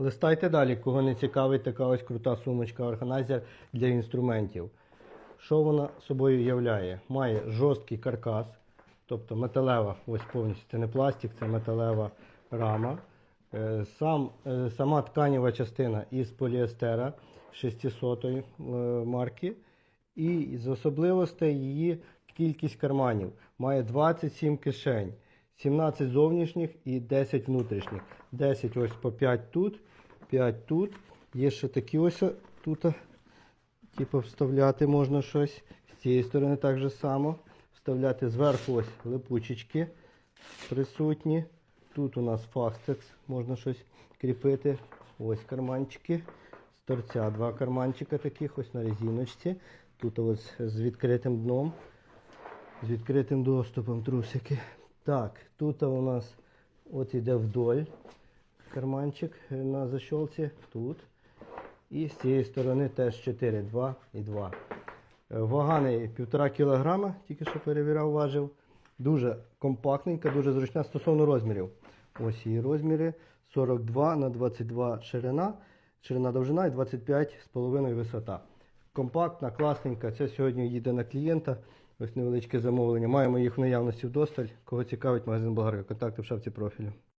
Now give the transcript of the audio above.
Листайте далі, кого не цікавить така ось крута сумочка органайзер для інструментів. Що вона собою являє? Має жорсткий каркас, тобто металева, ось повністю це не пластик, це металева рама. Е, Сам, е, сама тканєва частина із поліестера 600 е, марки. І з особливостей її кількість карманів. Має 27 кишень, 17 зовнішніх і 10 внутрішніх. 10 ось по 5 тут, 5 тут. Є ще такі ось тут, типу, вставляти можна щось. З цієї сторони так же само. Вставляти зверху ось липучечки присутні. Тут у нас фастекс, можна щось кріпити. Ось карманчики. З торця два карманчика таких, ось на резиночці. Тут ось з відкритим дном, з відкритим доступом трусики. Так, тут у нас от іде вдоль карманчик на защолці. Тут. І з цієї сторони теж 4, 2 і 2. Е, Вага неї 1,5 кг, тільки що перевіряв, важив. Дуже компактненька, дуже зручна стосовно розмірів. Ось її розміри 42 на 22 ширина, ширина довжина і 25,5 висота. Компактна, класненька. Це сьогодні їде на клієнта. Ось невеличке замовлення. Маємо їх в наявності вдосталь. Кого цікавить, магазин Болгарка. Контакти в шапці профілю.